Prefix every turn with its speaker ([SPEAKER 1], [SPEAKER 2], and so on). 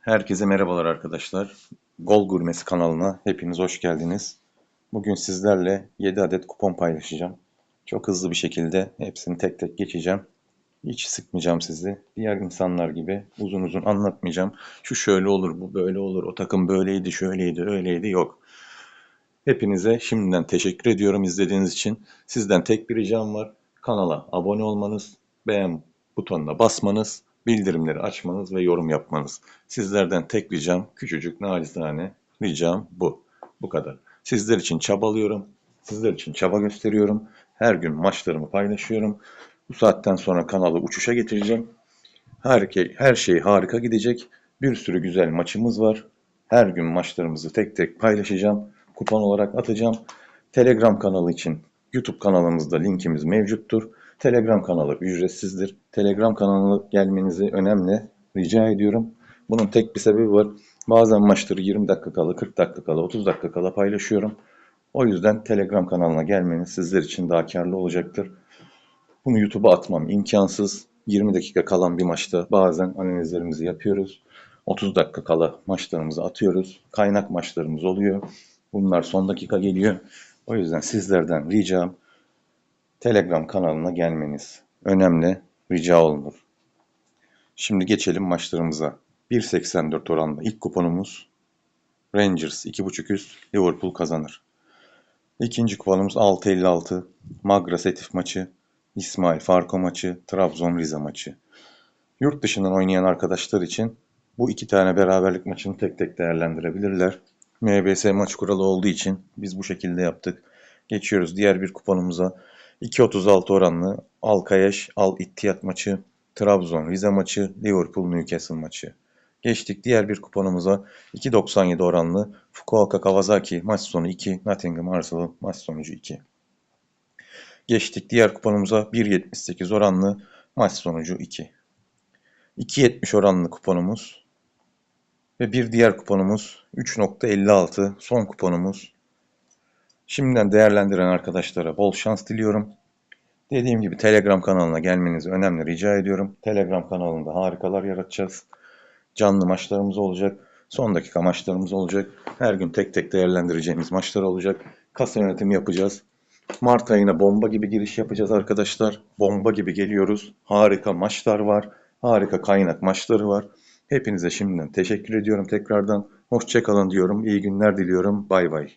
[SPEAKER 1] Herkese merhabalar arkadaşlar. Gol Gurmesi kanalına hepiniz hoş geldiniz. Bugün sizlerle 7 adet kupon paylaşacağım. Çok hızlı bir şekilde hepsini tek tek geçeceğim. Hiç sıkmayacağım sizi. Diğer insanlar gibi uzun uzun anlatmayacağım. Şu şöyle olur, bu böyle olur, o takım böyleydi, şöyleydi, öyleydi yok. Hepinize şimdiden teşekkür ediyorum izlediğiniz için. Sizden tek bir ricam var. Kanala abone olmanız, beğen butonuna basmanız, bildirimleri açmanız ve yorum yapmanız. Sizlerden tek ricam, küçücük nacizane ricam bu. Bu kadar. Sizler için çabalıyorum. Sizler için çaba gösteriyorum. Her gün maçlarımı paylaşıyorum. Bu saatten sonra kanalı uçuşa getireceğim. Her, her şey harika gidecek. Bir sürü güzel maçımız var. Her gün maçlarımızı tek tek paylaşacağım. Kupon olarak atacağım. Telegram kanalı için YouTube kanalımızda linkimiz mevcuttur. Telegram kanalı ücretsizdir. Telegram kanalı gelmenizi önemli rica ediyorum. Bunun tek bir sebebi var. Bazen maçları 20 dakika kala, 40 dakika kala, 30 dakika kala paylaşıyorum. O yüzden Telegram kanalına gelmeniz sizler için daha karlı olacaktır. Bunu YouTube'a atmam imkansız. 20 dakika kalan bir maçta bazen analizlerimizi yapıyoruz. 30 dakika kala maçlarımızı atıyoruz. Kaynak maçlarımız oluyor. Bunlar son dakika geliyor. O yüzden sizlerden ricam Telegram kanalına gelmeniz. Önemli rica olunur. Şimdi geçelim maçlarımıza. 1.84 oranla ilk kuponumuz Rangers 2.5 üst Liverpool kazanır. İkinci kuponumuz 6.56 Magra Setif maçı İsmail Farko maçı, Trabzon Rize maçı. Yurt dışından oynayan arkadaşlar için bu iki tane beraberlik maçını tek tek değerlendirebilirler. MBS maç kuralı olduğu için biz bu şekilde yaptık. Geçiyoruz diğer bir kuponumuza. 2.36 oranlı Alkayaş Al İttiyat maçı, Trabzon Rize maçı, Liverpool Newcastle maçı. Geçtik diğer bir kuponumuza 2.97 oranlı Fukuoka Kawasaki maç sonu 2, Nottingham Arsenal maç sonucu 2. Geçtik diğer kuponumuza 1.78 oranlı maç sonucu 2. 2.70 oranlı kuponumuz ve bir diğer kuponumuz 3.56 son kuponumuz. Şimdiden değerlendiren arkadaşlara bol şans diliyorum. Dediğim gibi Telegram kanalına gelmenizi önemli rica ediyorum. Telegram kanalında harikalar yaratacağız. Canlı maçlarımız olacak. Son dakika maçlarımız olacak. Her gün tek tek değerlendireceğimiz maçlar olacak. Kasa yönetimi yapacağız. Mart ayına bomba gibi giriş yapacağız arkadaşlar. Bomba gibi geliyoruz. Harika maçlar var. Harika kaynak maçları var. Hepinize şimdiden teşekkür ediyorum tekrardan. Hoşçakalın diyorum. İyi günler diliyorum. Bay bay.